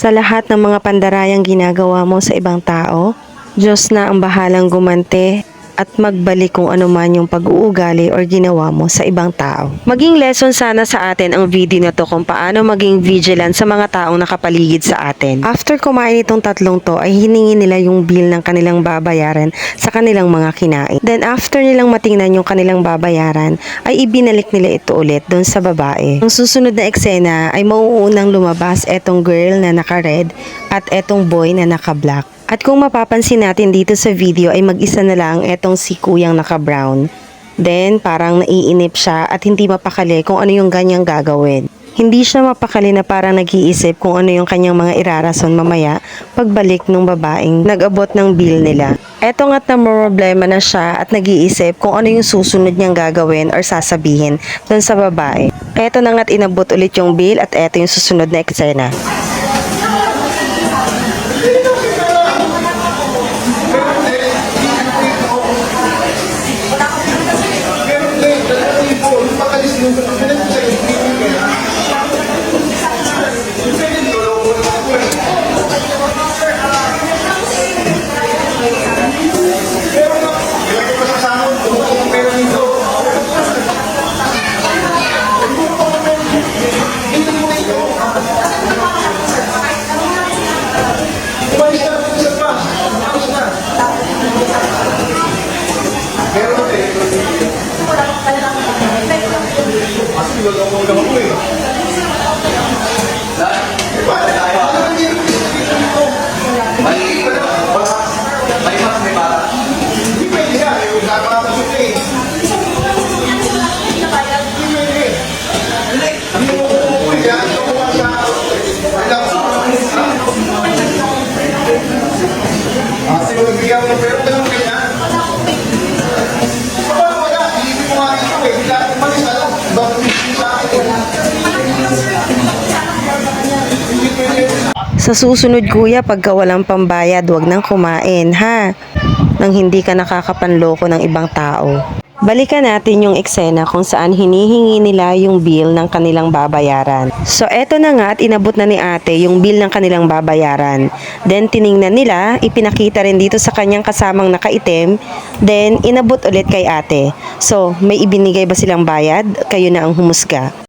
Sa lahat ng mga pandarayang ginagawa mo sa ibang tao, Diyos na ang bahalang gumante at magbalik kung ano man yung pag-uugali or ginawa mo sa ibang tao. Maging lesson sana sa atin ang video na to kung paano maging vigilant sa mga taong nakapaligid sa atin. After kumain itong tatlong to ay hiningi nila yung bill ng kanilang babayaran sa kanilang mga kinain. Then after nilang matingnan yung kanilang babayaran ay ibinalik nila ito ulit doon sa babae. Ang susunod na eksena ay mauunang lumabas etong girl na naka-red at etong boy na naka-black. At kung mapapansin natin dito sa video ay mag-isa na lang etong si kuyang naka-brown. Then parang naiinip siya at hindi mapakali kung ano yung ganyang gagawin. Hindi siya mapakali na parang nag-iisip kung ano yung kanyang mga irarason mamaya pagbalik ng babaeng nag-abot ng bill nila. Eto nga't na problema na siya at nag-iisip kung ano yung susunod niyang gagawin or sasabihin dun sa babae. Eto na nga't inabot ulit yung bill at eto yung susunod na eksena. lang ako eh. Ah, se eu ligar, eu não quero, eu não quero. Sa susunod kuya, pagka walang pambayad, wag nang kumain, ha? Nang hindi ka nakakapanloko ng ibang tao. Balikan natin yung eksena kung saan hinihingi nila yung bill ng kanilang babayaran. So eto na nga at inabot na ni ate yung bill ng kanilang babayaran. Then tiningnan nila, ipinakita rin dito sa kanyang kasamang nakaitim. Then inabot ulit kay ate. So may ibinigay ba silang bayad? Kayo na ang humusga.